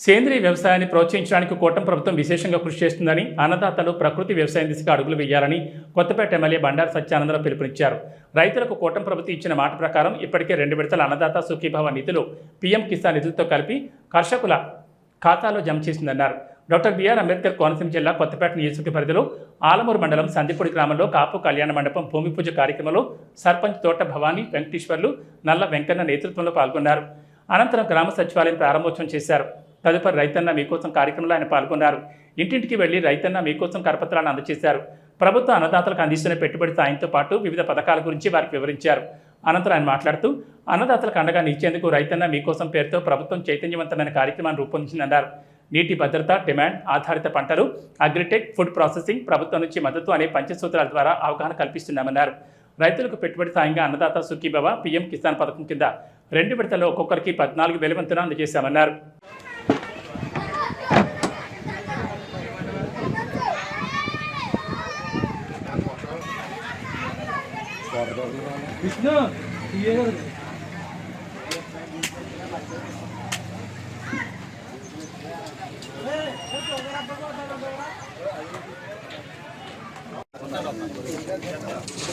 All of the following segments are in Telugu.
సేంద్రీయ వ్యవసాయాన్ని ప్రోత్సహించడానికి కూటమి ప్రభుత్వం విశేషంగా కృషి చేస్తుందని అన్నదాతలు ప్రకృతి వ్యవసాయం దిశగా అడుగులు వేయాలని కొత్తపేట ఎమ్మెల్యే బండారు సత్యానందరావు పిలుపునిచ్చారు. రైతులకు కూటమి ప్రభుత్వం ఇచ్చిన మాట ప్రకారం ఇప్పటికే రెండు విడతల అన్నదాత సుఖీభవ నిధులు పీఎం కిసాన్ నిధులతో కలిపి కర్షకుల ఖాతాలో జమ చేసిందన్నారు. డాక్టర్ బిఆర్ అంబేద్కర్ కోనసీమ జిల్లా కొత్తపేట నియోజకవర్గ పరిధిలో ఆలమూరు మండలం సందిపూడి గ్రామంలో కాపు కళ్యాణ మండపం భూమి పూజ కార్యక్రమంలో సర్పంచ్ తోట భవానీ వెంకటేశ్వర్లు నల్ల వెంకన్న నేతృత్వంలో పాల్గొన్నారు. అనంతరం గ్రామ సచివాలయం ప్రారంభోత్సవం చేశారు. తదుపరి రైతన్న మీకోసం కార్యక్రమంలో ఆయన పాల్గొన్నారు. ఇంటింటికి వెళ్ళి రైతన్న మీకోసం కరపత్రాలను అందజేశారు. ప్రభుత్వ అన్నదాతలకు అందిస్తున్న పెట్టుబడి సాయంతో పాటు వివిధ పథకాల గురించి వారికి వివరించారు. అనంతరం ఆయన మాట్లాడుతూ అన్నదాతలకు అండగా నిలిచేందుకు రైతన్న మీకోసం పేరుతో ప్రభుత్వం చైతన్యవంతమైన కార్యక్రమాన్ని రూపొందించిందన్నారు. నీటి భద్రత డిమాండ్ ఆధారిత పంటలు అగ్రిటెక్ ఫుడ్ ప్రాసెసింగ్ ప్రభుత్వం నుంచి మద్దతు అనే పంచసూత్రాల ద్వారా అవగాహన కల్పిస్తున్నామన్నారు. రైతులకు పెట్టుబడి సాయంగా అన్నదాత సుఖీభవ పీఎం కిసాన్ పథకం కింద రెండు విడతల్లో ఒక్కొక్కరికి పద్నాలుగు వేల వంతున అందజేశామన్నారు.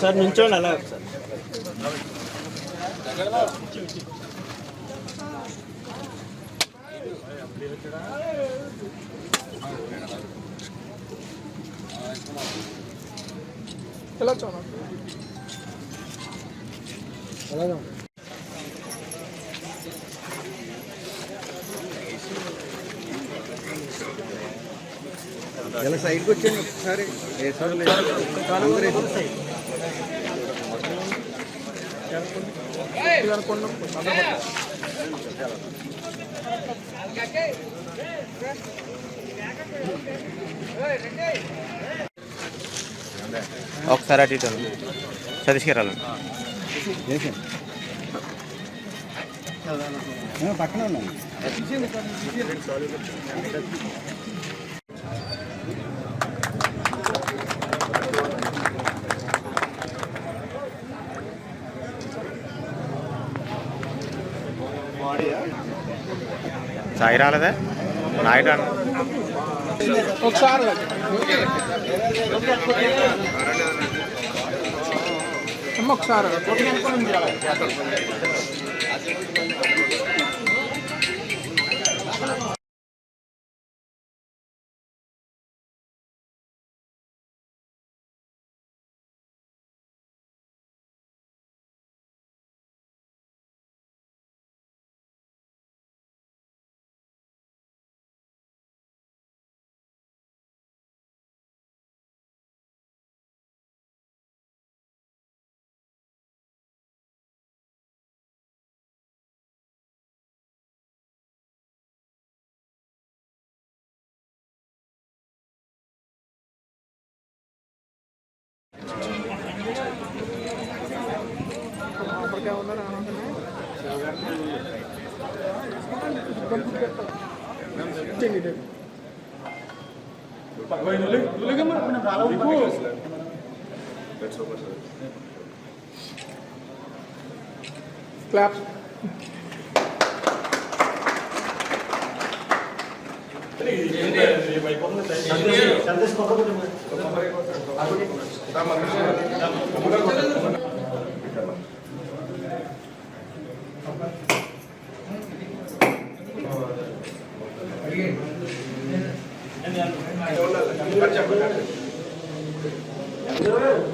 సార్ నించోండి అలా సార్ ఎలా చూడండి అలాగే ఇలా సైడ్కి వచ్చేయండి ఒకసారి? ఒకసారి అటు ఇటు సతీష్ గారు వెళ్ళండి. పక్కన ఉన్నాను సాయి రాలేదా నాయుడు అన్న. ఒకసారి मग सारं. ఒకసారి అప్పటికే ఉన్నారు క్లాప్స్ 네.